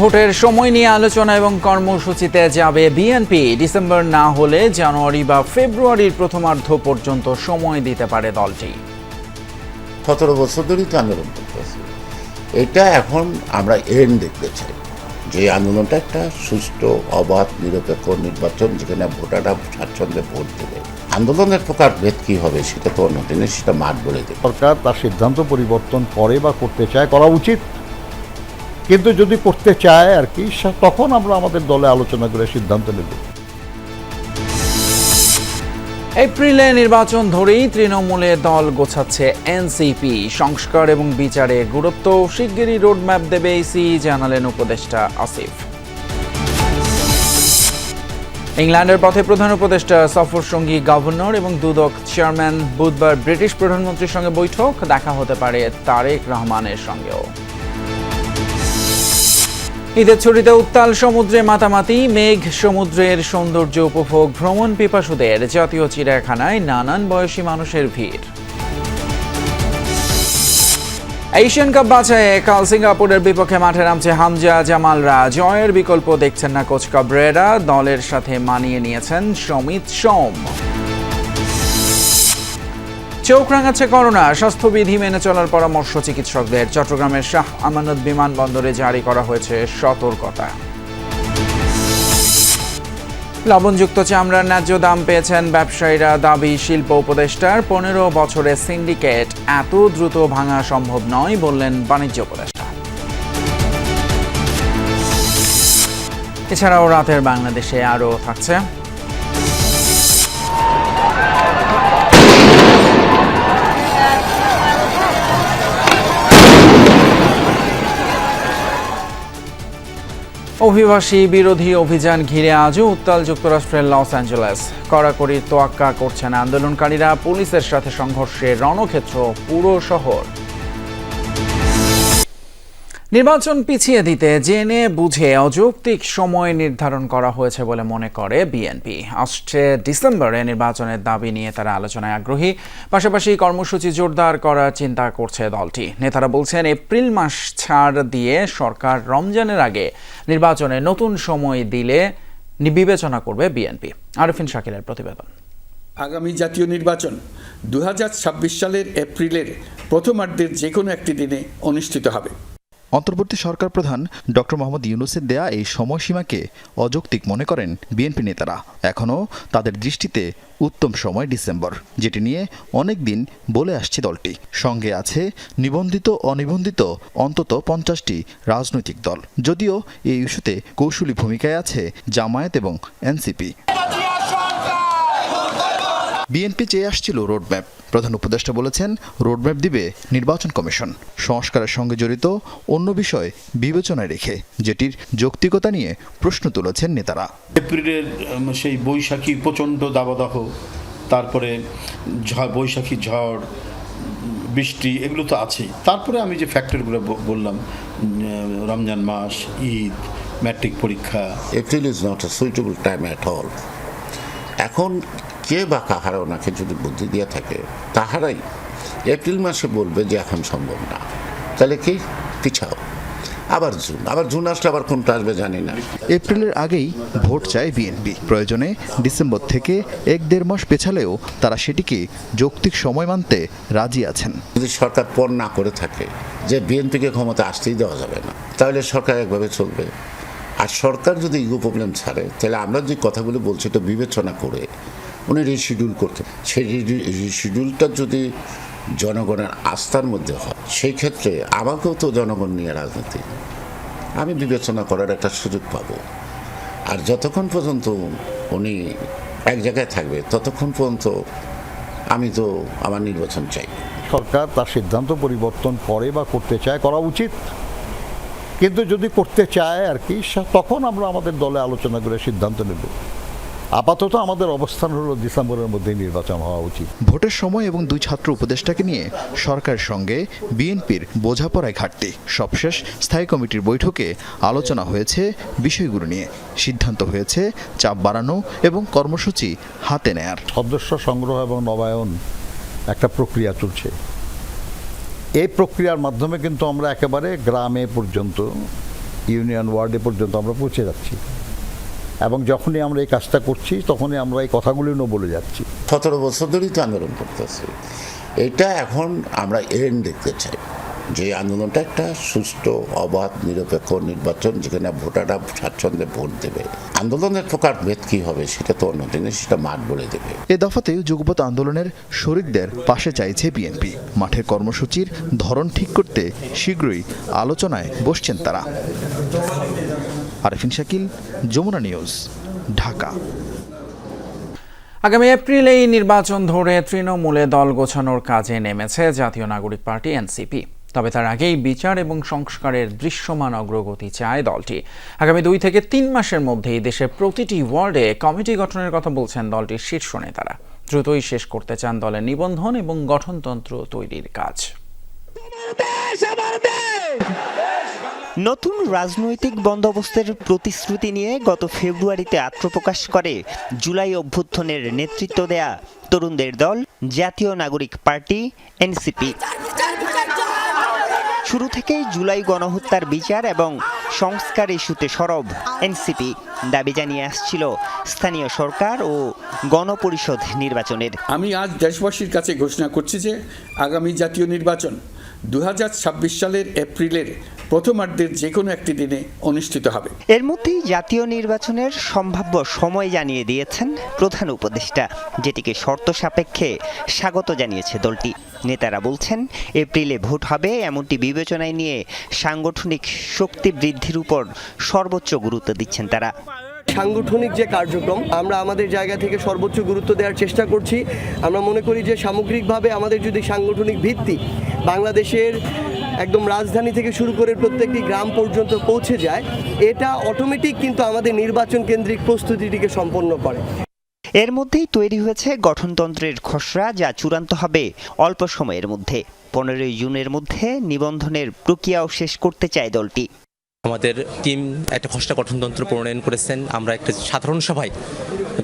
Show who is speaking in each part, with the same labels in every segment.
Speaker 1: ভোটের সময় নিয়ে আলোচনা এবং কর্মসূচিতে যাবে বিএনপি। ডিসেম্বর না হলে জানুয়ারি বা ফেব্রুয়ারির প্রথমার্ধ পর্যন্ত সময় দিতে পারে দলটি।
Speaker 2: সতেরো বছর ধরেই তো আন্দোলন করতেছে এটা এখন আমরা এন্ড দেখতে চাই। যে আন্দোলনটা একটা সুষ্ঠু অবাধ নিরপেক্ষ নির্বাচন যেখানে ভোটাররা স্বাচ্ছন্দ্যে ভোট দেবে। আন্দোলনের প্রকার ভেদ কী হবে সেটা তো অন্য দিনে সেটা মাঠ বলে দেবে।
Speaker 3: সরকার তার সিদ্ধান্ত পরিবর্তন করে বা করতে চায় করা উচিত। কিন্তু যদি করতে চায় আর কি তখন আমরা আমাদের দলে আলোচনা করে সিদ্ধান্ত নেব।
Speaker 1: এপ্রিলে নির্বাচন ধরেই তৃণমূলে দল গোছাচ্ছে এনসিপি। সংস্কার এবং বিচারে গুরুত্ব শিগগিরই রোডম্যাপ দেবে ইসি জানালেন উপদেষ্টা আসিফ। ইংল্যান্ডের পথে প্রধান উপদেষ্টা সফর সঙ্গী গভর্নর এবং দুদক চেয়ারম্যান বুধবার ব্রিটিশ প্রধানমন্ত্রীর সঙ্গে বৈঠক। দেখা হতে পারে তারেক রহমানের সঙ্গেও। ঈদের ছুটিতে উত্তাল সমুদ্রে মাতামাতি, মেঘ সমুদ্রের সৌন্দর্য উপভোগ, ভ্রমণ পিপাসুদের জাতীয় চিড়িয়াখানায় নানান বয়সী মানুষের ভিড়। এশিয়ান কাপ বাছাইয়ে কাল সিঙ্গাপুরের বিপক্ষে মাঠে নামছে হামজা জামালরা জয়ের বিকল্প দেখছেন না কোচ কাবরেরা, দলের সাথে মানিয়ে নিয়েছেন সমিত সোম। চোখ রাঙাচ্ছে করোনা। স্বাস্থ্যবিধি মেনে চলার পরামর্শ চিকিৎসকদের। চট্টগ্রামের শাহ আমানত বিমানবন্দরে জারি করা হয়েছে সতর্কতা। লবণযুক্ত চামড়ার ন্যায্য দাম পেয়েছেন ব্যবসায়ীরা দাবি শিল্প উপদেষ্টার। পনেরো বছরের সিন্ডিকেট এত দ্রুত ভাঙা সম্ভব নয় বললেন বাণিজ্য উপদেষ্টা। এছাড়াও রাতের বাংলাদেশে আরও থাকছে। অভিবাসী বিরোধী অভিযান ঘিরে আজও উত্তাল যুক্তরাষ্ট্রের লস অ্যাঞ্জেলেস। কড়াকড়ি তোয়াক্কা করছেন আন্দোলনকারীরা, পুলিশের সাথে সংঘর্ষে রণক্ষেত্র পুরো শহর। নির্বাচন পিছিয়ে দিতে জেনে বুঝে অযৌক্তিক সময় নির্ধারণ করা হয়েছে বলে মনে করে বিএনপি। আসছে ডিসেম্বরে নির্বাচনের দাবি নিয়ে তারা আলোচনায় আগ্রহী। পাশাপাশি কর্মসূচি জোরদার করার চিন্তা করছে দলটি। নেতারা বলছেন, এপ্রিল মাস ছাড় দিয়ে সরকার রমজানের আগে নির্বাচনে নতুন সময় দিলে বিবেচনা করবে বিএনপি। আরফিন শাকিলের প্রতিবেদন।
Speaker 4: আগামী জাতীয় নির্বাচন দু হাজার ছাব্বিশ সালের এপ্রিলের প্রথমার্ধের যে কোনো একটি দিনে অনুষ্ঠিত হবে।
Speaker 5: অন্তর্বর্তী সরকার প্রধান ডক্টর মোহাম্মদ ইউনুসের দেয়া এই সময়সীমাকে অযৌক্তিক মনে করেন বিএনপি নেতারা। এখনও তাদের দৃষ্টিতে উত্তম সময় ডিসেম্বর, যেটি নিয়ে অনেক দিন বলে আসছে দলটি। সঙ্গে আছে নিবন্ধিত, অনিবন্ধিত, অন্তত পঞ্চাশটি রাজনৈতিক দল। যদিও এই ইস্যুতে কৌশলী ভূমিকায় আছে জামায়াত এবং এনসিপি। বিএনপি চেয়ে আসছিল রোডম্যাপ। প্রধান উপদেষ্টা বলেছেন রোডম্যাপ দিবে নির্বাচন কমিশন। সংস্কারের সঙ্গে জড়িত অন্য বিষয় বিবেচনায় রেখে যেটির যৌক্তিকতা নিয়ে প্রশ্ন তুলেছেন নেতারা।
Speaker 6: এপ্রিলের সেই বৈশাখী প্রচণ্ড দাবদাহ তারপরে ঝড় বৈশাখী ঝড় বৃষ্টি এগুলো তো আছেই। তারপরে আমি যে ফ্যাক্টরগুলো বললাম রমজান মাস ঈদ ম্যাট্রিক পরীক্ষা
Speaker 2: April is not a suitable time at all এখন কে বা কাহারা ওনাকে যদি বুদ্ধি দিয়ে থাকে তাহারাই এপ্রিল মাসে বলবে যে এখন সম্ভব না। তাহলে কি? পিছাও। আবার জুন। আবার জুন আসলে আবার কোনটা আসবে জানি না।
Speaker 5: এপ্রিলের আগেই ভোট চায় বিএনপি। প্রয়োজনে ডিসেম্বর থেকে এক দেড় মাস পেছালেও তারা সেটিকে যৌক্তিক সময় মানতে রাজি আছেন।
Speaker 2: যদি সরকার পর না করে থাকে যে বিএনপিকে ক্ষমতা আসতেই দেওয়া যাবে না তাহলে সরকার একভাবে চলবে। আর সরকার যদি ইগো প্রবলেম ছাড়ে তাহলে আমরা যে কথাগুলো বলছি এটা বিবেচনা করে উনি রিশিডিউল করতে। সেই রিশিডিউলটা যদি জনগণের আস্থার মধ্যে হয়, সেই ক্ষেত্রে আমাকেও তো জনগণ নিয়ে রাজনীতি। আমি বিবেচনা করার একটা সুযোগ পাবো। আর যতক্ষণ পর্যন্ত উনি এক জায়গায় থাকবে, ততক্ষণ পর্যন্ত আমি তো আমার নির্বাচন চাই।
Speaker 3: সরকার তার সিদ্ধান্ত পরিবর্তন করে বা করতে চায় করা উচিত। কিন্তু যদি করতে চায় আর কি তখন আমরা আমাদের দলে আলোচনা করে সিদ্ধান্ত নেব। আপাতত আমাদের অবস্থান হলো ডিসেম্বরের মধ্যেই নির্বাচন হওয়া উচিত।
Speaker 5: ভোটের সময় এবং দুই ছাত্র উপদেষ্টাকে নিয়ে সরকারের সঙ্গে বিএনপির বোঝাপড়ায় ঘাটতি। সবশেষ স্থায়ী কমিটির বৈঠকে আলোচনা হয়েছে বিষয়গুলো নিয়ে। সিদ্ধান্ত হয়েছে চাপ বাড়ানো এবং কর্মসূচি হাতে নেয়ার।
Speaker 3: সদস্য সংগ্রহ এবং নবায়ন একটা প্রক্রিয়া চলছে। এই প্রক্রিয়ার মাধ্যমে কিন্তু আমরা একেবারে গ্রামে পর্যন্ত ইউনিয়ন ওয়ার্ডে পর্যন্ত আমরা পৌঁছে যাচ্ছি। এবং যখনই আমরা এই কাজটা করছি, তখনই আমরা এই কথাগুলি বলে যাচ্ছি।
Speaker 2: সতেরো বছর ধরেই তো আন্দোলন করতেছি। এটা এখন আমরা এন্ড দেখতে চাই। যে আন্দোলনটা একটা সুষ্ঠু অবাধ নিরপেক্ষ নির্বাচন যেখানে ভোটাররা স্বাচ্ছন্দ্যে ভোট দেবে। আন্দোলনের প্রকার ভেদ কী হবে সেটা তো অন্য জিনিস সেটা মাঠ বলে দেবে।
Speaker 5: এ দফাতে যুগপৎ আন্দোলনের শরিকদের পাশে চাইছে বিএনপি। মাঠের কর্মসূচির ধরন ঠিক করতে শীঘ্রই আলোচনায় বসছেন তারা। আরেফিন শাকিল যমুনা নিউজ ঢাকা।
Speaker 1: আগামী এপ্রিলে এই নির্বাচন ধরে তৃণমূলে দল গোছানোর কাজে নেমেছে জাতীয় নাগরিক পার্টি এনসিপি। তবে তার আগেই বিচার এবং সংস্কারের দৃশ্যমান অগ্রগতি চায় দলটি। আগামী দুই থেকে তিন মাসের মধ্যেই দেশের প্রতিটি ওয়ার্ডে কমিটি গঠনের কথা বলছেন দলটির শীর্ষ নেতারা। দ্রুতই শেষ করতে চান দলের নিবন্ধন এবং গঠনতন্ত্র তৈরির কাজ।
Speaker 7: নতুন রাজনৈতিক বন্দোবস্তের প্রতিশ্রুতি নিয়ে গত ফেব্রুয়ারিতে আত্মপ্রকাশ করে জুলাই অভ্যুত্থানের নেতৃত্ব দেয়া তরুণদের দল জাতীয় নাগরিক পার্টি, এনসিপি। শুরু থেকেই জুলাই গণহত্যার বিচার এবং সংস্কার ইস্যুতে সরব। এনসিপি দাবি জানিয়ে আসছিল স্থানীয় সরকার ও গণপরিষদ নির্বাচনের।
Speaker 4: আমি আজ দেশবাসীর কাছে ঘোষণা করছি যে আগামী জাতীয় নির্বাচন দু হাজার ছাব্বিশ সালের এপ্রিলের প্রথমার্ধের যে কোনো একটি দিনে অনুষ্ঠিত হবে।
Speaker 7: এর মধ্যেই জাতীয় নির্বাচনের সম্ভাব্য সময় জানিয়ে দিয়েছেন প্রধান উপদেষ্টা যেটিকে শর্ত সাপেক্ষে স্বাগত জানিয়েছে দলটি। নেতারা বলছেন, এপ্রিলে ভোট হবে এমনটি বিবেচনায় নিয়ে সাংগঠনিক শক্তি বৃদ্ধির উপর সর্বোচ্চ গুরুত্ব দিচ্ছেন তারা।
Speaker 8: সাংগঠনিক যে কার্যক্রম, আমরা আমাদের জায়গা থেকে সর্বোচ্চ গুরুত্ব দেওয়ার চেষ্টা করছি। আমরা মনে করি যে সামগ্রিকভাবে আমাদের যদি সাংগঠনিক ভিত্তি বাংলাদেশের একদম রাজধানী থেকে শুরু করে প্রত্যেকটি গ্রাম পর্যন্ত পৌঁছে যায়, এটা অটোমেটিক কিন্তু আমাদের নির্বাচন কেন্দ্রিক প্রস্তুতিটিকে সম্পন্ন করে।
Speaker 7: এর মধ্যেই তৈরি হয়েছে গঠনতন্ত্রের খসড়া যা চূড়ান্ত হবে অল্প সময়ের মধ্যে। পনেরোই জুনের মধ্যে নিবন্ধনের প্রক্রিয়াও শেষ করতে চায় দলটি।
Speaker 9: আমাদের টিম একটা খসড়া গঠনতন্ত্র প্রণয়ন করেছেন। আমরা একটা সাধারণ সভায়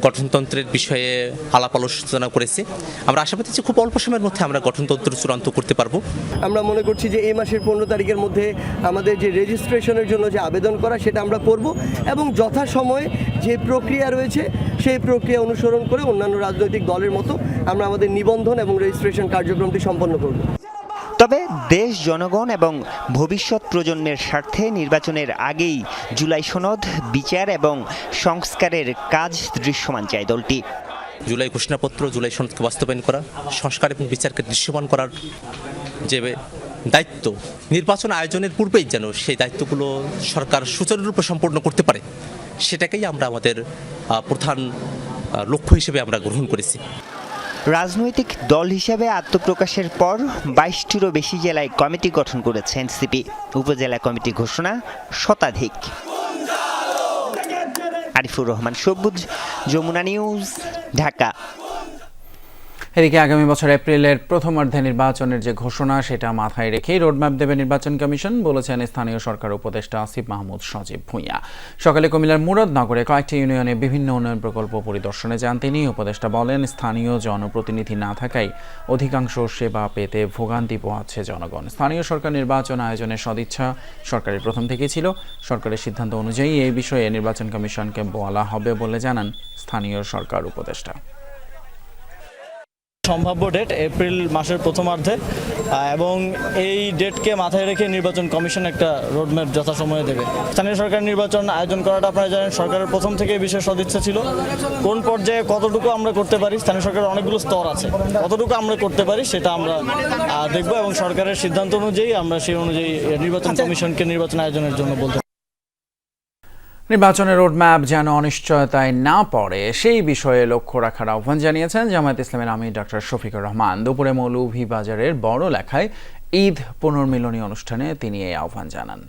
Speaker 9: গঠনতন্ত্রের বিষয়ে আলাপ আলোচনা করেছি। আমরা আশাবাদী যে খুব অল্প সময়ের মধ্যে আমরা গঠনতন্ত্র চূড়ান্ত করতে পারব।
Speaker 8: আমরা মনে করছি যে এই মাসের পনেরো তারিখের মধ্যে আমাদের যে রেজিস্ট্রেশনের জন্য যে আবেদন করা সেটা আমরা করব এবং যথাসময়ে যে প্রক্রিয়া রয়েছে সেই প্রক্রিয়া অনুসরণ করে অন্যান্য রাজনৈতিক দলের মতো আমরা আমাদের নিবন্ধন এবং রেজিস্ট্রেশন কার্যক্রমটি সম্পন্ন করব।
Speaker 7: তবে দেশ জনগণ এবং ভবিষ্যৎ প্রজন্মের স্বার্থে নির্বাচনের আগেই জুলাই সনদ বিচার এবং সংস্কারের কাজ দৃশ্যমান চায় দলটি।
Speaker 9: জুলাই ঘোষণাপত্র জুলাই সনদকে বাস্তবায়ন করা সংস্কার এবং বিচারকে দৃশ্যমান করার যে দায়িত্ব। নির্বাচন আয়োজনের পূর্বেই যেন সেই দায়িত্বগুলো সরকার সুচারুরূপে সম্পন্ন করতে পারে, সেটাকেই আমরা আমাদের প্রধান লক্ষ্য হিসেবে আমরা গ্রহণ করেছি।
Speaker 7: রাজনৈতিক দল হিসেবে আত্মপ্রকাশের পর বাইশটিরও বেশি জেলায় কমিটি গঠন করেছে এনসিপি। উপজেলা কমিটি ঘোষণা শতাধিক। আরিফুর রহমান, সবুজ, যমুনা নিউজ, ঢাকা।
Speaker 1: এদিকে আগামী বছর এপ্রিলের প্রথমার্ধে নির্বাচনের যে ঘোষণা, সেটা মাথায় রেখেই রোডম্যাপ দেবে নির্বাচন কমিশন, বলেছেন স্থানীয় সরকার উপদেষ্টা আসিফ মাহমুদ সজীব ভূঁইয়া। সকালে কুমিল্লার মুরাদনগরে কয়েকটি ইউনিয়নে বিভিন্ন উন্নয়ন প্রকল্প পরিদর্শনে যান তিনি। উপদেষ্টা বলেন, স্থানীয় জনপ্রতিনিধি না থাকায় অধিকাংশ সেবা পেতে ভোগান্তি পোহাচ্ছে জনগণ। স্থানীয় সরকার নির্বাচন আয়োজনের সদিচ্ছা সরকারের প্রথম থেকেই ছিল। সরকারের সিদ্ধান্ত অনুযায়ী এই বিষয়ে নির্বাচন কমিশনকে বলা হবে বলে জানান স্থানীয় সরকার উপদেষ্টা।
Speaker 10: সম্ভাব্য ডেট এপ্রিল মাসের প্রথমার্ধে এবং এই ডেটকে মাথায় রেখে নির্বাচন কমিশন একটা রোডম্যাপ যথাসময়ে দেবে। স্থানীয় সরকার নির্বাচন আয়োজন করাটা আপনারা জানেন সরকারের প্রথম থেকে বিশেষ সদিচ্ছা ছিল। কোন পর্যায়ে কতটুকু আমরা করতে পারি স্থানীয় সরকারের অনেকগুলো স্তর আছে। কতটুকু আমরা করতে পারি সেটা আমরা দেখব এবং সরকারের সিদ্ধান্ত অনুযায়ী আমরা সেই অনুযায়ী নির্বাচন কমিশনকে নির্বাচন আয়োজনের জন্য বলতে
Speaker 1: নির্বাচনের রোডম্যাপ যেন অনিশ্চয়তায় না পড়ে, সেই বিষয়ে লক্ষ্য রাখার আহ্বান জানিয়েছেন জামায়াত ইসলামের আমির ডক্টর শফিকুর রহমান। দুপুরে মৌলভীবাজারের বড় লেখায় ঈদ পুনর্মিলনী অনুষ্ঠানে তিনি এই আহ্বান জানান।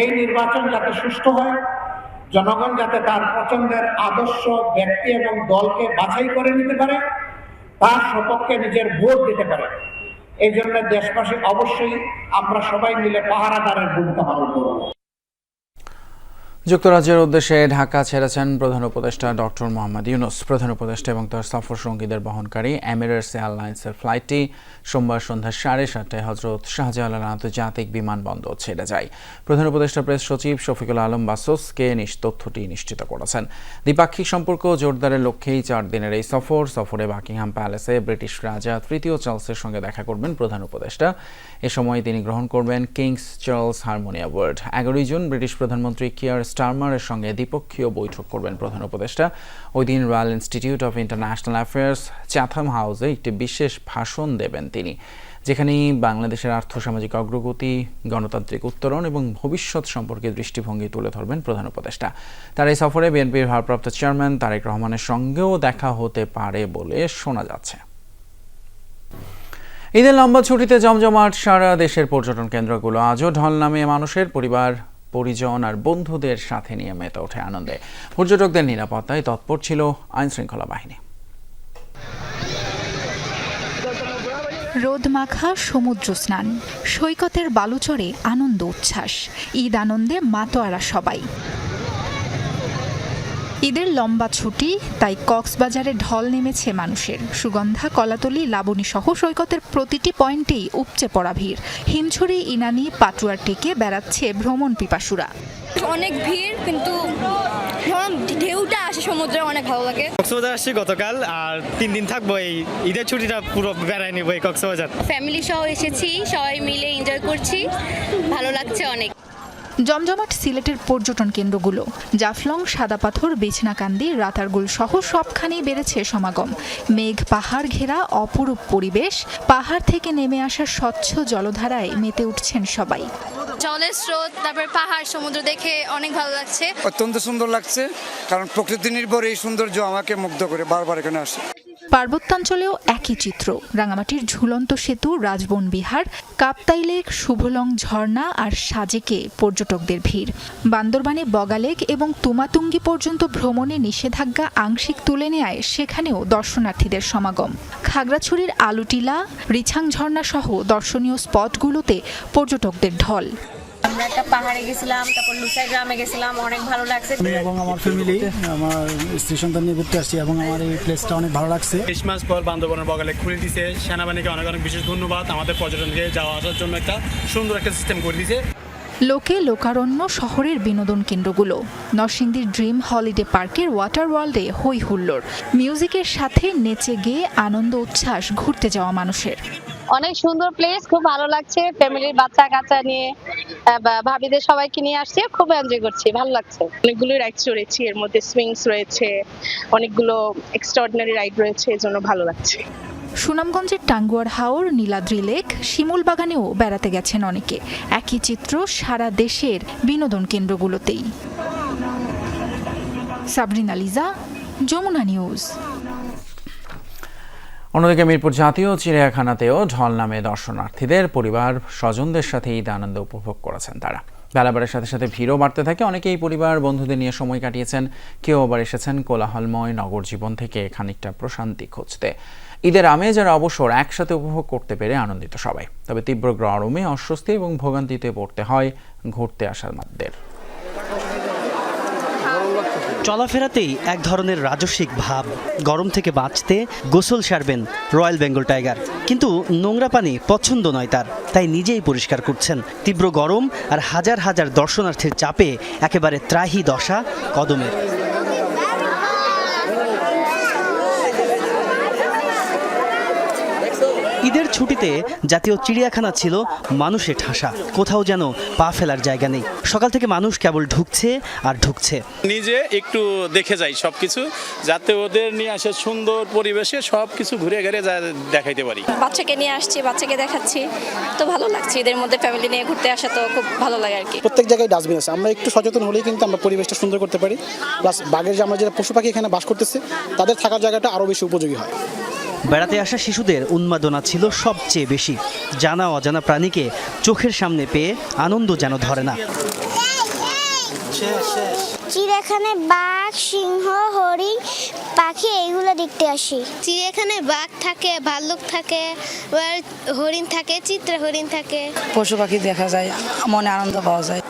Speaker 11: এই নির্বাচন যাতে সুষ্ঠু হয়, জনগণ যাতে তার পছন্দের আদর্শ, ব্যক্তি এবং দলকে বাছাই করে নিতে পারে, তার সপক্ষে নিজের ভোট দিতে পারে। এই জন্য দেশবাসী অবশ্যই আমরা সবাই মিলে পাহারাদারের ভূমিকা পালন করব।
Speaker 1: যুক্তরাজ্যের উদ্দেশ্যে ঢাকা ছেড়েছেন প্রধান উপদেষ্টা ডক্টর মোহাম্মদ ইউনুস। প্রধান উপদেষ্টা এবং তার সফর সঙ্গীদের বহনকারী এমিরেটস এয়ারলাইন্সের ফ্লাইটটি সোমবার সন্ধ্যা সাড়ে সাতটায় হজরত শাহজালাল আন্তর্জাতিক বিমানবন্দর ছেড়ে যায়। প্রধান উপদেষ্টা প্রেস সচিব শফিকুল আলম বাসোসকে তথ্যটি নিশ্চিত করেছেন। দ্বিপাক্ষিক সম্পর্ক জোরদারের লক্ষ্যেই চার দিনের এই সফর। সফরে বাকিংহাম প্যালেসে ব্রিটিশ রাজা তৃতীয় চার্লসের সঙ্গে দেখা করবেন প্রধান উপদেষ্টা। এ সময় তিনি গ্রহণ করবেন কিংস চার্লস হারমোনি অ্যাওয়ার্ড এগারোই জুন ব্রিটিশ প্রধানমন্ত্রী কিয়ার স্টারমারের সঙ্গে দ্বিপক্ষীয় বৈঠক করবেন প্রধান উপদেষ্টা। ওই দিন Royal Institute of International Affairs Chatham হাউসে একটি বিশেষ ভাষণ দেবেন তিনি যেখানে বাংলাদেশের আর্থসামাজিক অগ্রগতি, গণতান্ত্রিক উত্তরণ এবং ভবিষ্যৎ সম্পর্কে দৃষ্টিভঙ্গি তুলে ধরবেন প্রধান উপদেষ্টা। তার এই সফরে বিএনপির ভারপ্রাপ্ত চেয়ারম্যান তারেক রহমানের সঙ্গেও দেখা হতে পারে বলে শোনা যাচ্ছে। ঈদের লম্বা ছুটিতে জমজমাট সারা দেশের পর্যটন কেন্দ্রগুলো, আজও ঢল নামে মানুষের পরিবার পরিজন আর বন্ধুদের সাথে নিয়ে মেতে ওঠে আনন্দে। পর্যটকদের নিরাপত্তায় তৎপর ছিল আইনশৃঙ্খলা বাহিনী।
Speaker 12: রোদ মাখা সমুদ্র স্নান, সৈকতের বালুচরে আনন্দ, উচ্ছ্বাস। ঈদ আনন্দে মাতোয়ারা সবাই। ঈদের লম্বা ছুটি তাই কক্সবাজারে ঢল নেমেছে মানুষের। সুগন্ধা কলাতলি লাবণী সহ সৈকতের প্রতিটি পয়েন্টেই উপচে পড়া ভিড়। হিমছড়ি ইনানি পাটুয়ার টেকে বেড়াচ্ছে ভ্রমণ পিপাসুরা।
Speaker 13: অনেক ভিড় কিন্তু ঢেউটা আসে সমুদ্রে অনেক ভালো লাগে।
Speaker 10: কক্সবাজার আসছি গতকাল আর তিন দিন থাকব এই ঈদের ছুটিটা পুরো বেড়ায় নিবো এই কক্সবাজার।
Speaker 13: ফ্যামিলি সহ এসেছি সবাই মিলে এনজয় করছি। ভালো লাগছে অনেক।
Speaker 12: জমজমাট সিলেটের পর্যটন কেন্দ্রগুলো। জাফলং সাদা পাথর বেছনাকান্দি রাতারগুল সহ সবখানেই বেড়েছে সমাগম। মেঘ পাহাড় ঘেরা অপরূপ পরিবেশ পাহাড় থেকে নেমে আসা স্বচ্ছ জলধারায় মেতে উঠছেন সবাই।
Speaker 13: জলের স্রোত তারপর পাহাড় সমুদ্র দেখে অনেক ভালো লাগছে।
Speaker 14: অত্যন্ত সুন্দর লাগছে কারণ প্রকৃতি নির্ভর এই সৌন্দর্য আমাকে মুগ্ধ করে বারবার এখানে আসে।
Speaker 12: পার্বত্যাঞ্চলেও একই চিত্র। রাঙামাটির ঝুলন্ত সেতু, রাজবন বিহার, কাপ্তাই লেক, শুভলং ঝর্ণা আর সাজেকে পর্যটকদের ভিড়। বান্দরবানে বগালেক এবং তুমাতুঙ্গি পর্যন্ত ভ্রমণে নিষেধাজ্ঞা আংশিক তুলে নেয় সেখানেও দর্শনার্থীদের সমাগম। খাগড়াছড়ির আলুটিলা, রিছাং ঝর্ণা সহ দর্শনীয় স্পটগুলোতে পর্যটকদের ঢল।
Speaker 13: আমরা একটা পাহাড়ে গেছিলাম তারপর লুসাই গ্রামে গেছিলাম অনেক ভালো লাগছে।
Speaker 10: আমি এবং আমার ফ্যামিলি আমার স্ত্রী সন্তান নিয়ে ঘুরতে আসছি এবং আমার এই প্লেসটা অনেক ভালো লাগছে। ক্রিসমাস পর বান্দরবনের বগালে খুলে দিছে। সেনাবাহিনীকে অনেক অনেক বিশেষ ধন্যবাদ। আমাদের পর্যটনকে যাওয়া আসার জন্য একটা সুন্দর একটা সিস্টেম করে দিয়েছে
Speaker 12: লোকে লোকারণ্য শহরের বিনোদন কেন্দ্রগুলো নরসিংদীর ড্রিম হলিডে পার্কের ওয়াটার ওয়ার্ল্ডে হই হুল্লোড়। মিউজিকের সাথে নেচে গিয়ে আনন্দ উচ্ছ্বাস ঘুরতে যাওয়া মানুষের।
Speaker 13: অনেক সুন্দর প্লেস খুব ভালো লাগছে। ফ্যামিলির বাচ্চা কাচ্চা নিয়ে বা- ভাবিদের সবাইকে নিয়ে আসছে খুব এনজয় করছি ভালো লাগছে।
Speaker 15: অনেকগুলো রাইডস রয়েছে এর মধ্যে সুইংস রয়েছে অনেকগুলো এক্সট্রাঅর্ডিনারি রাইড রয়েছে এজন্য ভালো লাগছে।
Speaker 12: সুনামগঞ্জের টাঙ্গুয়ার হাওর নীলাদ্রি লেক শিমুল বাগানেও বেড়াতে গেছেন অনেকে। একই চিত্র সারা দেশের বিনোদন কেন্দ্রগুলোতেই। সাবরিনা লিজা যমুনা নিউজ।
Speaker 1: অন্যদিকে মিরপুর জাতীয় চিড়িয়াখানাতেও ঢল নামে দর্শনার্থীদের পরিবার স্বজনদের সাথে ঈদ আনন্দ উপভোগ করেছেন তারা। বেলাবারের সাথে সাথে ভিড়ও বাড়তে থাকে। অনেকেই পরিবার, বন্ধুদের নিয়ে সময় কাটিয়েছেন। কেউ আবার এসেছেন কোলাহলময় নগর জীবন থেকে খানিকটা প্রশান্তি খুঁজতে। ঈদের আমেজ আর অবসর একসাথে উপভোগ করতে পেরে আনন্দিত সবাই। তবে তীব্র গরমে অস্বস্তি এবং ভোগান্তিতে পড়তে হয় ঘুরতে আসার মাদের
Speaker 10: চলাফেরাতেই এক ধরনের রাজস্বিক ভাব। গরম থেকে বাঁচতে গোসল সারবেন রয়্যাল বেঙ্গল টাইগার। কিন্তু নোংরা পানি পছন্দ নয় তার, তাই নিজেই পরিষ্কার করছেন। তীব্র গরম আর হাজার হাজার দর্শনার্থীর চাপে একেবারে ত্রাহি দশা কদমের। ঈদের ছুটিতে জাতীয় চিড়িয়াখানা ছিল মানুষে ঠাসা। কোথাও যেন পা ফেলার জায়গা নেই। সকাল থেকে মানুষ কেবল ঢুকছে আর ঢুকছে।
Speaker 14: নিজে একটু দেখে যাই সব কিছু যাতে ওদের নিয়ে আসে সুন্দর পরিবেশে সব কিছু ঘুরে ঘুরে যা- দেখাইতে পারি।
Speaker 13: বাচ্চাকে নিয়ে আসছি বাচ্চাকে দেখাচ্ছি। তো ভালো লাগছে এদের মধ্যে ফ্যামিলি নিয়ে ঘুরতে আসা তো খুব ভালো লাগে আর কি।
Speaker 10: প্রত্যেক জায়গায় ডাস্টবিন আছে। আমরা একটু সচেতন হলেই কিন্তু আমরা পরিবেশটা সুন্দর করতে পারি। প্লাস বাঘের যে আমরা যেটা পশু পাখি এখানে বাস করতেছে তাদের থাকার জায়গাটা আরও বেশি উপযোগী হয়। বেড়াতে আসা শিশুদের উন্মাদনা ছিল সবচেয়ে বেশি। জানা অজানা প্রাণীকে চোখের সামনে পেয়ে আনন্দ যেন ধরে না।
Speaker 13: চিড়িয়াখানায় বাঘ সিংহ হরিণ পাখি এইগুলো দেখতে আসি। চিড়িয়াখানায় বাঘ থাকে ভাল্লুক থাকে হরিণ থাকে চিত্রা হরিণ থাকে।
Speaker 15: পশু পাখি দেখা যায় মনে আনন্দ পাওয়া যায়।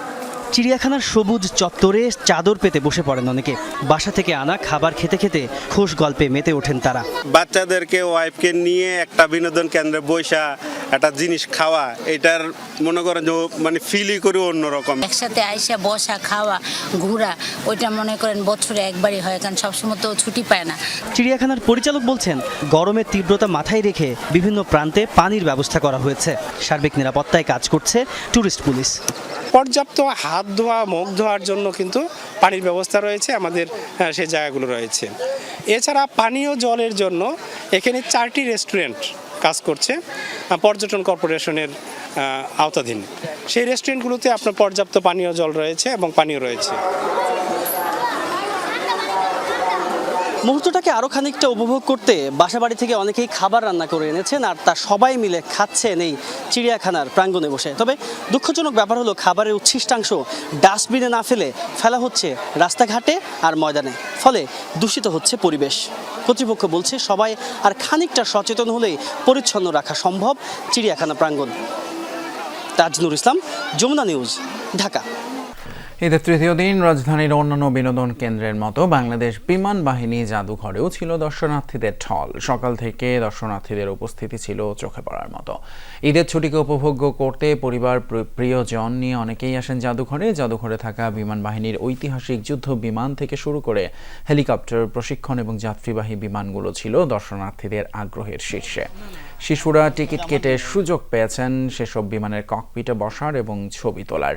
Speaker 10: চিড়িয়াখানার সবুজ চত্বরে চাদর পেতে বসে পড়েন অনেকে। বাসা থেকে আনা খাবার খেতে খেতে খুশ গল্পে মেতে ওঠেন তারা।
Speaker 14: বাচ্চাদেরকে ওয়াইফকে নিয়ে একটা বিনোদন কেন্দ্রে বৈশা একটা জিনিস খাওয়া এটার মনে করেন যে মানে ফিলই করে অন্যরকম।
Speaker 13: একসাথে আইসা বসা খাওয়া ঘোরা ওইটা মনে করেন বছরে একবারই হয় কারণ সবসময় তো ছুটি পায় না।
Speaker 10: চিড়িয়াখানার পরিচালক বলছেন গরমের তীব্রতা মাথায় রেখে বিভিন্ন প্রান্তে পানির ব্যবস্থা করা হয়েছে। সার্বিক নিরাপত্তায় কাজ করছে ট্যুরিস্ট পুলিশ।
Speaker 14: পর্যাপ্ত হাত ধোয়া মুখ ধোয়ার জন্য কিন্তু পানির ব্যবস্থা রয়েছে আমাদের সেই জায়গাগুলো রয়েছে। এছাড়া পানীয় জলের জন্য এখানে চারটি রেস্টুরেন্ট কাজ করছে পর্যটন কর্পোরেশনের আওতাধীন। সেই রেস্টুরেন্টগুলোতে আপনার পর্যাপ্ত পানীয় জল রয়েছে এবং পানীয় রয়েছে।
Speaker 10: মুহূর্তটাকে আরও খানিকটা উপভোগ করতে বাসাবাড়ি থেকে অনেকেই খাবার রান্না করে এনেছেন আর তা সবাই মিলে খাচ্ছেন এই চিড়িয়াখানার প্রাঙ্গণে বসে। তবে দুঃখজনক ব্যাপার হলো খাবারের উচ্ছিষ্টাংশ ডাস্টবিনে না ফেলে ফেলা হচ্ছে রাস্তাঘাটে আর ময়দানে। ফলে দূষিত হচ্ছে পরিবেশ। কর্তৃপক্ষ বলছে সবাই আর খানিকটা সচেতন হলেই পরিচ্ছন্ন রাখা সম্ভব চিড়িয়াখানা প্রাঙ্গণ। তাজনুর ইসলাম, যমুনা নিউজ, ঢাকা।
Speaker 1: ঈদের তৃতীয় দিন রাজধানীর অন্যান্য বিনোদন কেন্দ্রের মতো বাংলাদেশ বিমান বাহিনী জাদুঘরেও ছিল দর্শনার্থীদের ঢল। সকাল থেকে দর্শনার্থীদের উপস্থিতি ছিল চোখে পড়ার মতো। ঈদের ছুটিকে উপভোগ্য করতে পরিবার, প্র- প্রিয়জন নিয়ে অনেকেই আসেন জাদুঘরে। জাদুঘরে থাকা বিমান বাহিনীর ঐতিহাসিক যুদ্ধ বিমান থেকে শুরু করে হেলিকপ্টার, প্রশিক্ষণ এবং যাত্রীবাহী বিমানগুলো ছিল দর্শনার্থীদের আগ্রহের শীর্ষে। শিশুরা টিকিট কেটে সুযোগ পেয়েছেন সেসব বিমানের ককপিটে বসার এবং ছবি তোলার।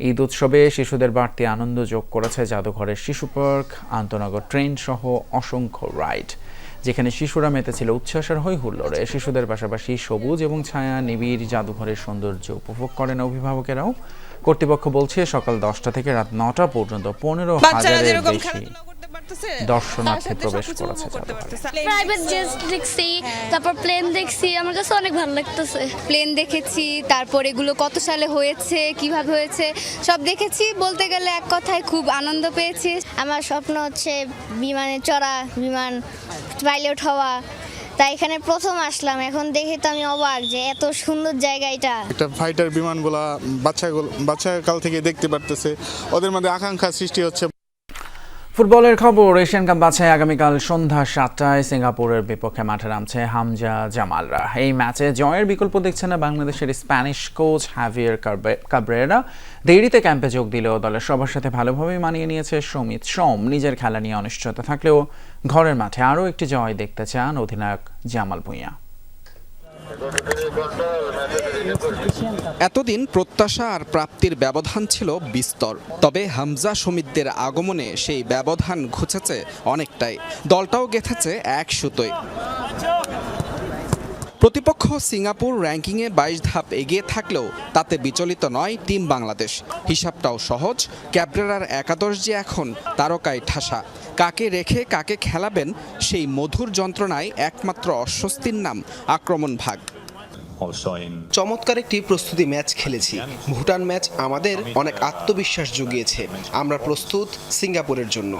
Speaker 1: ঈদ উৎসবে শিশুদের বাড়তি আনন্দ যোগ করেছে জাদুঘরের শিশু পার্ক আন্তনগর ট্রেন সহ অসংখ্য রাইড যেখানে শিশুরা মেতেছিল উচ্ছ্বাসের হই হুল্লোড়ে শিশুদের পাশাপাশি সবুজ এবং ছায়া নিবিড় জাদুঘরের সৌন্দর্য উপভোগ করেন অভিভাবকেরাও। কর্তৃপক্ষ বলছে সকাল দশটা থেকে রাত নটা পর্যন্ত পনেরো হাজারের বেশি দর্শনার্থী প্রবেশ করেছে
Speaker 13: প্রাইভেট জেট দেখছি তারপর প্লেন দেখছি আমার কাছে অনেক ভালো লাগতেছে।
Speaker 15: প্লেন দেখেছি তারপর এগুলো কত সালে হয়েছে কীভাবে হয়েছে সব দেখেছি। বলতে গেলে এক কথায় খুব আনন্দ পেয়েছি।
Speaker 13: আমার স্বপ্ন হচ্ছে বিমানে চড়া বিমান পাইলট হওয়া। তাই এখানে প্রথম আসলাম এখন দেখে তো আমি অবাক যে এত সুন্দর জায়গা এটা।
Speaker 14: একটা ফাইটার বিমানগুলা বাচ্চাগুলো বাচ্চা কাল থেকে দেখতে পারতেছে। ওদের মধ্যে আকাঙ্ক্ষা সৃষ্টি হচ্ছে।
Speaker 1: ফুটবলের খবর, এশিয়ান কাপ বাছাই আগামীকাল সন্ধ্যা সাতটায় সিঙ্গাপুরের বিপক্ষে মাঠে নামছে হামজা জামালরা। এই ম্যাচে জয়ের বিকল্প দেখছে না বাংলাদেশের স্প্যানিশ কোচ হ্যাভিয়ার কাব্রেরা। দেরিতে ক্যাম্পে যোগ দিলেও দলের সবার সাথে ভালোভাবেই মানিয়ে নিয়েছে সমিত সোম। নিজের খেলা নিয়ে অনিশ্চয়তা থাকলেও ঘরের মাঠে আরও একটি জয় দেখতে চান অধিনায়ক জামাল ভুঁইয়া।
Speaker 16: এতদিন প্রত্যাশা আর প্রাপ্তির ব্যবধান ছিল বিস্তর। তবে হামজা সমিতদের আগমনে সেই ব্যবধান ঘুচেছে অনেকটাই। দলটাও গেথেছে এক সুতোয়। প্রতিপক্ষ সিঙ্গাপুর র্যাঙ্কিংয়ে বাইশ ধাপ এগিয়ে থাকলেও তাতে বিচলিত নয় টিম বাংলাদেশ। হিসাবটাও সহজ, ক্যাবরেরার একাদশ যে এখন তারকায় ঠাসা। কাকে রেখে কাকে খেলাবেন, সেই মধুর যন্ত্রণায় একমাত্র অস্বস্তির নাম আক্রমণ ভাগ।
Speaker 17: চমৎকার একটি প্রস্তুতি ম্যাচ খেলেছি। ভুটান ম্যাচ আমাদের অনেক আত্মবিশ্বাস জুগিয়েছে। আমরা প্রস্তুত সিঙ্গাপুরের জন্য।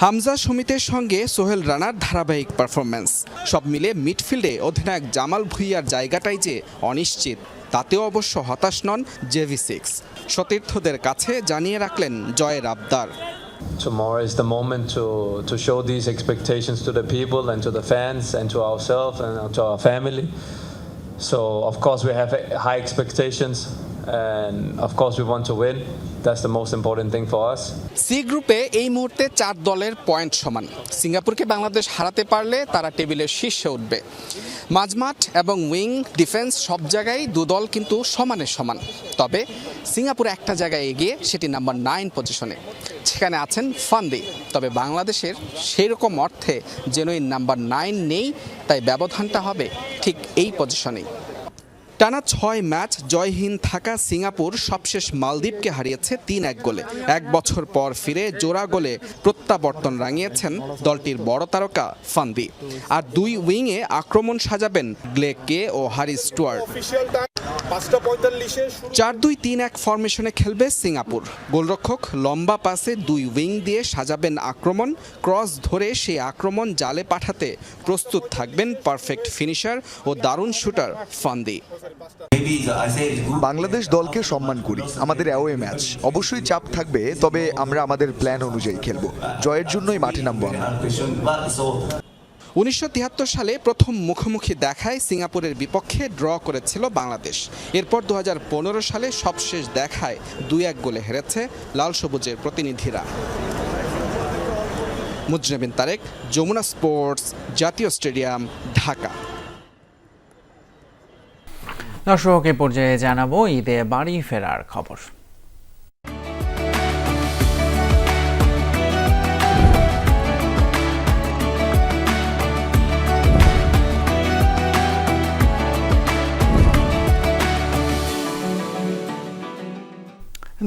Speaker 16: হামজা সমিতের সঙ্গে সোহেল রানার ধারাবাহিক পারফরম্যান্স সব মিলে মিডফিল্ডে অধিনায়ক জামাল ভুইয়ার জায়গাটাই যে অনিশ্চিত তাতেও অবশ্য হতাশ নন জেভি সিক্স। সতীর্থদের কাছে জানিয়ে রাখলেন জয়ের আবদার।
Speaker 18: Tomorrow is the moment to, to show these expectations to the people and to the fans and to ourselves and to our family. So, of course, we have high expectations and, of course, we want to win. That's the most important thing for us.
Speaker 16: C গ্রুপে এই মুহূর্তে চার দলের point সমান। সিঙ্গাপুরকে বাংলাদেশ হারাতে পারলে তারা টেবিলের শীর্ষে উঠবে। মাঝমাঠ এবং উইং ডিফেন্স সব জায়গায় দু দল কিন্তু সমানে সমান। তবে সিঙ্গাপুর একটা জায়গায় এগিয়ে সেটি নাম্বার নাইন পজিশনে সেখানে আছেন ফান্দি। তবে বাংলাদেশের সেই রকম অর্থে যেনই নাম্বার নাইন নেই তাই ব্যবধানটা হবে ঠিক এই পজিশনেই টানা ছয় ম্যাচ জয়হীন থাকা সিঙ্গাপুর সবশেষ মালদ্বীপকে হারিয়েছে তিন এক গোলে। এক বছর পর ফিরে জোড়া গোলে প্রত্যাবর্তন রাঙিয়েছেন দলটির বড় তারকা ফান্দি। আর দুই উইংয়ে আক্রমণ সাজাবেন গ্লে কে ও হারি স্টুয়ার্ট। চার দুই তিন এক ফরমেশনে খেলবে সিঙ্গাপুর। গোলরক্ষক লম্বা পাসে দুই উইং দিয়ে সাজাবেন আক্রমণ। ক্রস ধরে সেই আক্রমণ জালে পাঠাতে প্রস্তুত থাকবেন পারফেক্ট ফিনিশার ও দারুণ শুটার ফান্দি।
Speaker 19: বাংলাদেশ দলকে সম্মান করি আমাদের অ্যাওয়ে ম্যাচ অবশ্যই চাপ থাকবে তবে আমরা আমাদের প্ল্যান অনুযায়ী খেলব। জয়ের জন্যই মাঠে নামবো আমরা।
Speaker 16: উনিশশো তিয়াত্তর সালে প্রথম মুখোমুখি দেখায় সিঙ্গাপুরের বিপক্ষে ড্র করেছিল বাংলাদেশ। এরপর দু হাজার পনেরো সালে সবশেষ দেখায় দুই এক গোলে হেরেছে লাল সবুজের প্রতিনিধিরা। মুজরাবিন তারেক, যমুনা স্পোর্টস, জাতীয় স্টেডিয়াম, ঢাকা।
Speaker 1: দর্শক, এ পর্যায়ে জানাব ঈদে বাড়ি ফেরার খবর।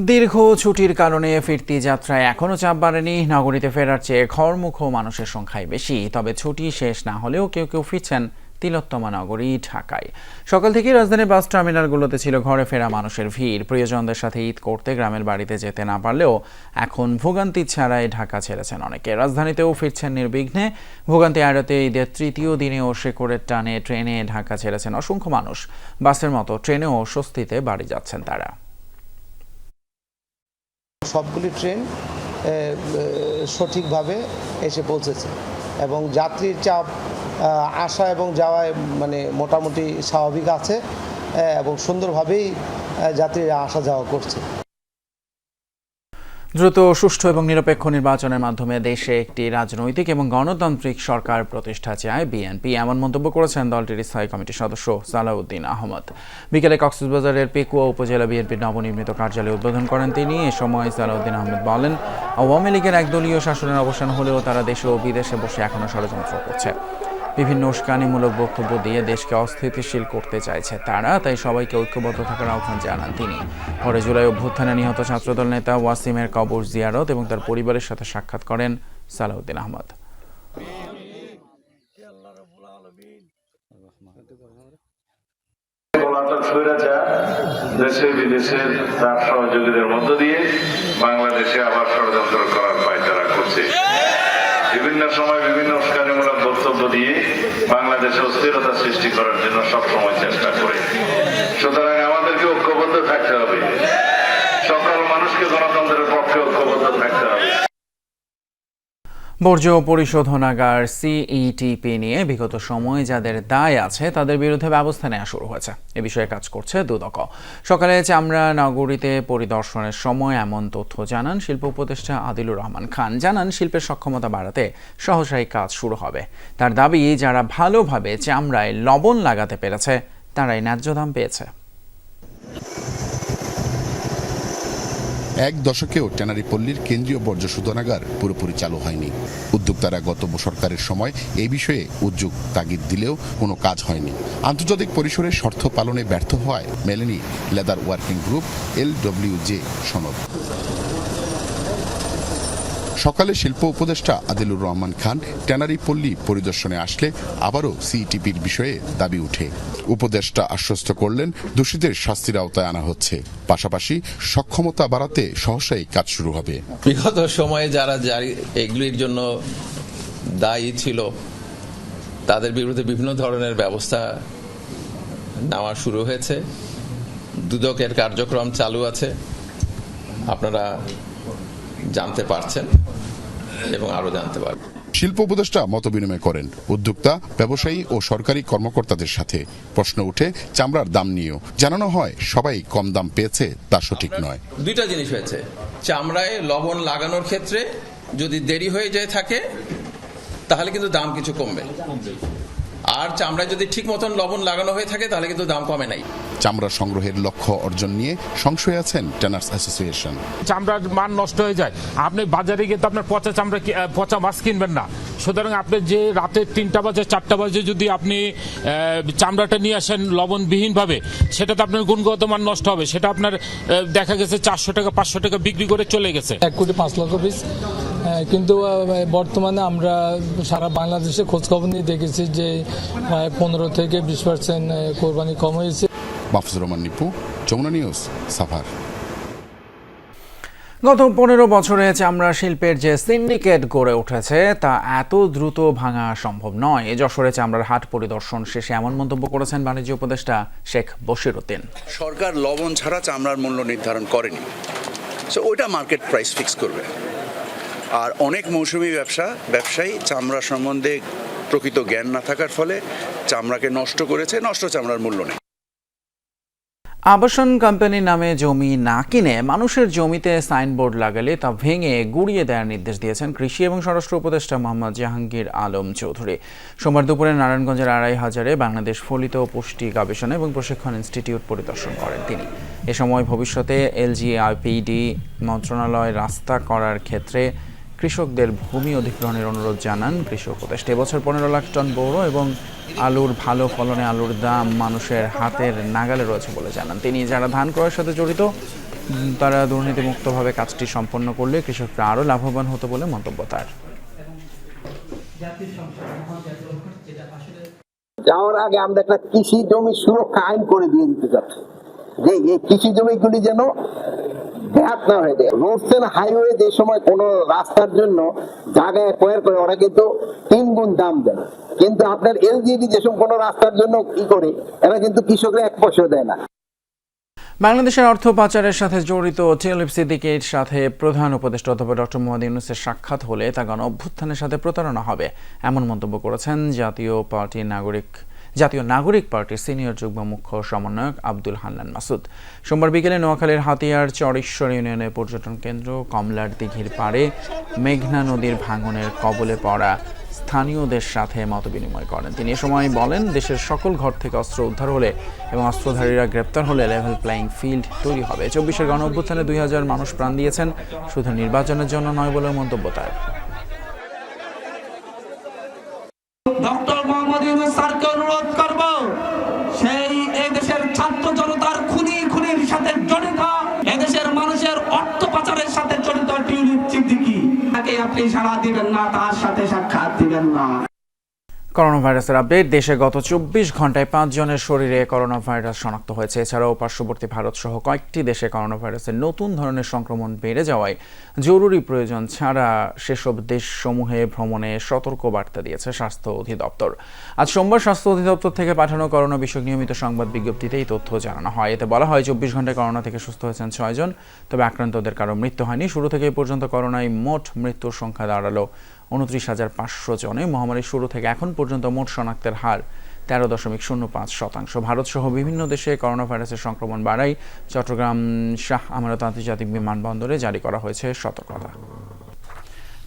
Speaker 1: দীর্ঘ ছুটির কারণে ফিরতি যাত্রায় এখনও চাপ বাড়েনি। নগরীতে ফেরার চেয়ে ঘরমুখ মানুষের সংখ্যাই বেশি। তবে ছুটি শেষ না হলেও কেউ কেউ ফিরছেন তিলোত্তমা নগরী, ঢাকায়। সকাল থেকে রাজধানীর বাস টার্মিনালগুলোতে ছিল ঘরে ফেরা মানুষের ভিড়। প্রিয়জনদের সাথে ঈদ করতে গ্রামের বাড়িতে যেতে না পারলেও এখন ভোগান্তি ছাড়াই ঢাকা ছেড়েছেন অনেকে। রাজধানীতেও ফিরছেন নির্বিঘ্নে। ভোগান্তি এড়াতে ঈদের তৃতীয় দিনেও শেকড়ের টানে ট্রেনে ঢাকা ছেড়েছেন অসংখ্য মানুষ। বাসের মতো ট্রেনেও স্বস্তিতে বাড়ি যাচ্ছেন তারা।
Speaker 20: সবগুলি ট্রেন সঠিকভাবে এসে পৌঁছেছে। এবং যাত্রীর চাপ আসা এবং যাওয়ায় মানে মোটামুটি স্বাভাবিক আছে এবং সুন্দরভাবেই যাত্রীরা আসা যাওয়া করছে।
Speaker 1: দ্রুত, সুষ্ঠু এবং নিরপেক্ষ নির্বাচনের মাধ্যমে দেশে একটি রাজনৈতিক এবং গণতান্ত্রিক সরকার প্রতিষ্ঠা চায় বিএনপি। এমন মন্তব্য করেছেন দলটির স্থায়ী কমিটির সদস্য সালাউদ্দিন আহমদ। বিকেলে কক্সবাজারের পেকুয়া উপজেলা বিএনপির নবনির্মিত কার্যালয় উদ্বোধন করেন তিনি। এ সময় সালাউদ্দিন আহমেদ বলেন, আওয়ামী লীগের একদলীয় শাসনের অবসান হলেও তারা দেশে ও বিদেশে বসে এখনও ষড়যন্ত্র করছে। বিভিন্ন উস্কানিমূলক বক্তব্য দিয়ে দেশকে অস্থিতিশীল করতে চাইছে তারা, তাই সবাইকে ঐক্যবদ্ধ থাকার আহ্বান জানান তিনি। পরে জুলাই অভ্যুত্থানে নিহত ছাত্রদল নেতা ওয়াসিমের কবর জিয়ারত এবং তার পরিবারের সাথে সাক্ষাৎ করেন সালাউদ্দিন আহমদ।
Speaker 21: বিভিন্ন সময় বিভিন্ন উস্কানিমূলক বক্তব্য দিয়ে বাংলাদেশে অস্থিরতা সৃষ্টি করার জন্য সবসময় চেষ্টা করে। সুতরাং আমাদেরকে ঐক্যবদ্ধ থাকতে হবে। সকল মানুষকে গণতন্ত্রের পক্ষে ঐক্যবদ্ধ থাকতে হবে।
Speaker 1: বর্জ্য পরিশোধনাগার সিইটিপি নিয়ে বিগত সময়ে যাদের দায় আছে, তাদের বিরুদ্ধে ব্যবস্থা নেওয়া শুরু হয়েছে। এ বিষয়ে কাজ করছে দুদক। সকালে চামড়া নগরীতে পরিদর্শনের সময় এমন তথ্য জানান শিল্প উপদেষ্টা আদিলুর রহমান খান। জানান, শিল্পের সক্ষমতা বাড়াতে সহসাই কাজ শুরু হবে। তার দাবি, যারা ভালোভাবে চামড়ায় লবণ লাগাতে পেরেছে, তারাই ন্যায্য দাম পেয়েছে।
Speaker 22: এক দশকেও ট্যানারি পল্লীর কেন্দ্রীয় বর্জ্য শোধনাগার পুরোপুরি চালু হয়নি। উদ্যোক্তারা গত সরকারের সময় এই বিষয়ে উদ্যোগ তাগিদ দিলেও কোনো কাজ হয়নি। আন্তর্জাতিক পরিসরে শর্ত পালনে ব্যর্থ হওয়ায় মেলেনি leather working group L J সনদ। সকালে শিল্প উপদেষ্টা আদিলুর রহমান খান ট্যানারি পল্লী পরিদর্শনে আসলে আবারও সিইটিপির বিষয়ে দাবি উঠে। উপদেষ্টা আশ্বস্ত করলেন, দোষীদের শাস্তির আওতায় আনা হচ্ছে। পাশাপাশি সক্ষমতা বাড়াতে সহসাই কাজ শুরু হবে।
Speaker 23: বিগত সময়ে যারা এগুলির জন্য দায়ী ছিল, তাদের বিরুদ্ধে বিভিন্ন ধরনের ব্যবস্থা নেওয়া শুরু হয়েছে। দুদকের কার্যক্রম চালু আছে। আপনারা জানতে পারছেন। এবং আরও জানতে পারবে।
Speaker 22: শিল্প উপদেষ্টা মত বিনিময় করেন। উদ্যোক্তা ব্যবসায়ী ও সরকারি কর্মকর্তাদের সাথে প্রশ্ন উঠে চামড়ার দাম নিয়েও। জানানো হয় সবাই কম দাম পেয়েছে তা সঠিক নয়।
Speaker 23: দুইটা জিনিস হয়েছে। চামড়ায় লবণ লাগানোর ক্ষেত্রে যদি দেরি হয়ে যায় থাকে তাহলে কিন্তু দাম কিছু কমবে। আর চামড়ায় যদি ঠিক মতন লবণ লাগানো হয়ে থাকে তাহলে কিন্তু দাম কমে নাই।
Speaker 22: চামড়া সংগ্রহের লক্ষ্য অর্জন নিয়ে সংশয়ে আছেন ট্যানার্স অ্যাসোসিয়েশন।
Speaker 24: চামড়ার মান নষ্ট হয়ে যায়। আপনি বাজারে গিয়ে তো আপনার পচা চামড়া পচা মাছ কিনবেন না। সুতরাং আপনি যে রাতে তিনটা বাজে চারটা বাজে যদি আপনি চামড়াটা নিয়ে আসেন লবণবিহীনভাবে সেটা তো আপনার গুণগত মান নষ্ট হবে। সেটা আপনার দেখা গেছে চারশো টাকা পাঁচশো টাকা বিক্রি করে চলে গেছে।
Speaker 25: এক কোটি পাঁচ লক্ষ পিস কিন্তু বর্তমানে আমরা সারা বাংলাদেশে খোঁজখবর নিয়ে দেখেছি যে প্রায় পনেরো থেকে বিশ পার্সেন্ট কোরবানি কম হয়েছে।
Speaker 22: মাহফুজুর রহমান নিপু যমুনা নিউজ সাফার
Speaker 1: গত পনেরো বছরে চামড়া শিল্পের যে সিন্ডিকেট গড়ে উঠেছে তা এত দ্রুত ভাঙা সম্ভব নয়। এ যশোরে চামড়ার হাট পরিদর্শন শেষে এমন মন্তব্য করেছেন বাণিজ্য উপদেষ্টা শেখ বশির উদ্দিন
Speaker 26: সরকার লবণ ছাড়া চামড়ার মূল্য নির্ধারণ করেনি। সো ওইটা মার্কেট প্রাইস ফিক্স করবে। আর অনেক মৌসুমি ব্যবসা, ব্যবসায়ী, চামড়া সম্বন্ধে প্রকৃত জ্ঞান না থাকার ফলে চামড়াকে নষ্ট করেছে, নষ্ট চামড়ার মূল্য নেই।
Speaker 1: আবাসন কোম্পানির নামে জমি না কিনে মানুষের জমিতে সাইনবোর্ড লাগালে তা ভেঙে গুড়িয়ে দেওয়ার নির্দেশ দিয়েছেন কৃষি এবং স্বরাষ্ট্র উপদেষ্টা মোহাম্মদ জাহাঙ্গীর আলম চৌধুরী। সোমবার দুপুরে নারায়ণগঞ্জের আড়াই হাজারে বাংলাদেশ ফলিত পুষ্টি গবেষণা এবং প্রশিক্ষণ ইনস্টিটিউট পরিদর্শন করেন তিনি। এ সময় ভবিষ্যতে এলজিআইপিডি মন্ত্রণালয় রাস্তা করার ক্ষেত্রে কৃষকদের ভূমি অধিগ্রহণের অনুরোধ জানান কৃষি উপদেষ্টা। এবছর পনেরো লাখ টন বড় এবং আলুর ভালো ফলনে আলুর দাম মানুষের হাতের নাগালে রয়েছে বলে জানান। তিনি যারা ধান ক্রয়ের সাথে জড়িত তারা দুর্নীতিমুক্তভাবে কাজটি সম্পন্ন করলে কৃষকরা আরও লাভবান হতো বলে মন্তব্য তার।
Speaker 27: যাওয়ার আগে আমরা একটা কৃষি জমি সুরক্ষা আইন করে দিয়ে দিতে চাচ্ছি। যে এই কৃষি জমিগুলি যেন ব্যাট না হয়ে যায়। রোডস হাইওয়ে যে সময় কোনো রাস্তার জন্য জায়গা অ্যাকোয়ার করে, ওরা কিন্তু তিন গুণ দাম দেয়। কিন্তু আপনার এলজিডি যেসব কোনো রাস্তার জন্য কি করে, এরা কিন্তু কৃষকরা এক পয়সা দেয় না।
Speaker 1: বাংলাদেশের অর্থ পাচারের সাথে জড়িত টিএলএফ সিদ্দিকের সাথে প্রধান উপদেষ্টা অধ্যাপক ডক্টর মোহাম্মদ ইউনুসের সাক্ষাৎ হলে তা গণ অভ্যুত্থানের সাথে প্রতারণা হবে, এমন মন্তব্য করেছেন জাতীয় পার্টি নাগরিক জাতীয় নাগরিক পার্টির সিনিয়র যুগ্ম মুখ্য সমন্বয়ক আব্দুল হান্নান মাসুদ। সোমবার বিকেলে নোয়াখালীর হাতিয়ার চরেশ্বর ইউনিয়নের পর্যটন কেন্দ্র কমলার দিঘির পাড়ে মেঘনা নদীর ভাঙনের কবলে পড়া স্থানীয়দের সাথে মতবিনিময় করেন। তিনি এ সময় বলেন, দেশের সকল ঘর থেকে অস্ত্র উদ্ধার হলে এবং অস্ত্রধারীরা গ্রেপ্তার হলে লেভেল প্লেয়িং ফিল্ড তৈরি হবে। চব্বিশের গণ অভ্যুত্থানে দুই হাজার মানুষ প্রাণ দিয়েছেন। শুধু নির্বাচনের জন্য নয় বলে মন্তব্য তার।
Speaker 28: ডক্টর স্যারকে অনুরোধ করব, সেই ছাত্র জনতার খুনি খুনির সাথে জড়িত মানুষের অর্থ পাচারের সাথে জড়িত টিউলিপ চিদ্দিকি তাকে আপনি সাড়া দিবেন না, তার সাথে সাক্ষাৎ দিবেন না।
Speaker 1: করোনা ভাইরাসের আপডেট। দেশে গত চব্বিশ ঘন্টায় পাঁচ জনের শরীরে করোনা ভাইরাস শনাক্ত হয়েছে। এছাড়াও পার্শ্ববর্তী ভারত সহ কয়েকটি দেশে করোনা ভাইরাসের নতুন ধরনের সংক্রমণ বেড়ে যাওয়ায় জরুরি প্রয়োজন ছাড়া সেসব দেশসমূহে ভ্রমণে সতর্ক বার্তা দিয়েছে স্বাস্থ্য অধিদপ্তর। আজ সোমবার স্বাস্থ্য অধিদপ্তর থেকে পাঠানো করোনা বিষয়ক নিয়মিত সংবাদ বিজ্ঞপ্তিতে এই তথ্য জানানো হয়। এতে বলা হয়, চব্বিশ ঘন্টায় করোনা থেকে সুস্থ হয়েছেন ছয়জন, তবে আক্রান্তদের কারও মৃত্যু হয়নি। শুরু থেকে পর্যন্ত করোনায় মোট মৃত্যুর সংখ্যা দাঁড়াল উনত্রিশ হাজার পাঁচশো জনে মহামারীর শুরু থেকে এখন পর্যন্ত মোট শনাক্তের হার তেরো দশমিক শূন্য পাঁচ শতাংশ। ভারত সহ বিভিন্ন দেশে করোনা ভাইরাসের সংক্রমণ বাড়ায় চট্টগ্রাম শাহ আমানত আন্তর্জাতিক বিমানবন্দরে জারি করা হয়েছে সতর্কতা।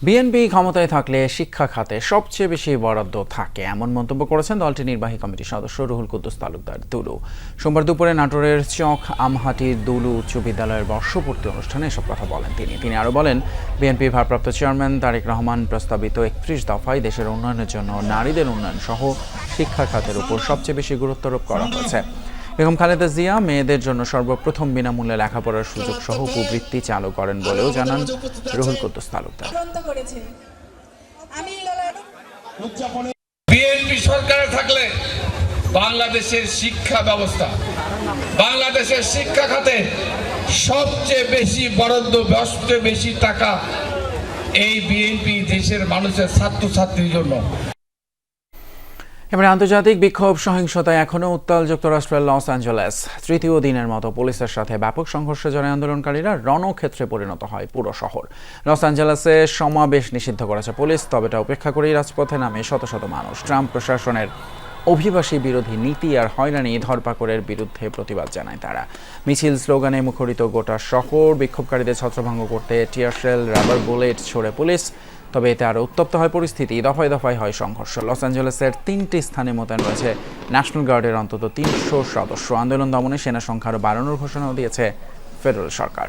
Speaker 1: বিএনপি ক্ষমতায় থাকলে শিক্ষা খাতে সবচেয়ে বেশি বরাদ্দ থাকে, এমন মন্তব্য করেছেন দলটির নির্বাহী কমিটির সদস্য রুহুল কুদ্দুস তালুকদার দুলু। সোমবার দুপুরে নাটোরের চক আমহাটির দুলু উচ্চ বিদ্যালয়ের বর্ষপূর্তি অনুষ্ঠানে এসব কথা বলেন তিনি। তিনি আরও বলেন, বিএনপির ভারপ্রাপ্ত চেয়ারম্যান তারেক রহমান প্রস্তাবিত একত্রিশ দফায় দেশের উন্নয়নের জন্য নারীদের উন্নয়ন সহ শিক্ষা খাতের উপর সবচেয়ে বেশি গুরুত্বারোপ করা হয়েছে। বেগম খালেদা জিয়া মেয়েদের জন্য সর্বপ্রথম বিনামূল্যে লেখাপড়ার সুযোগ সহ উপবৃত্তি চালু করেন বলেও জানান রুহুল কুদ্দুস তালুকদার।
Speaker 29: বিএনপি সরকারে থাকলে বাংলাদেশের শিক্ষা ব্যবস্থা বাংলাদেশের শিক্ষা খাতে সবচেয়ে বেশি বরাদ্দ সবচেয়ে বেশি টাকা এই বিএনপি দেশের মানুষের ছাত্রছাত্রীর জন্য।
Speaker 1: এবারে আন্তর্জাতিক বিক্ষোভ, সহিংসতায় এখনও উত্তাল যুক্তরাষ্ট্রের লস অ্যাঞ্জেলেস। তৃতীয় দিনের মতো পুলিশের সাথে ব্যাপক সংঘর্ষে জড়ায় আন্দোলনকারীরা রণক্ষেত্রে পরিণত হয় পুরো শহর। লস অ্যাঞ্জেলেসে সমাবেশ নিষিদ্ধ করেছে পুলিশ, তবে এটা উপেক্ষা করেই রাজপথে নামে শত শত মানুষ। ট্রাম্প প্রশাসনের অভিবাসী বিরোধী নীতি আর হয়রানি, ধরপাকড়ের বিরুদ্ধে প্রতিবাদ জানায় তারা। মিছিল স্লোগানে মুখরিত গোটা শহর, বিক্ষোভকারীদের ছত্রভঙ্গ করতে টিয়ারশেল রাবার বুলেট ছোড়ে পুলিশ। তবে এতে আরও উত্তপ্ত হয় পরিস্থিতি। দফায় দফায় হয় সংঘর্ষ। লস অ্যাঞ্জেলেসের তিনটি স্থানে মোতায়েন রয়েছে ন্যাশনাল গার্ডের অন্তত তিনশো সদস্য। আন্দোলন দমনে সেনা সংখ্যা আরও বাড়ানোর ঘোষণাও দিয়েছে ফেডারেল সরকার।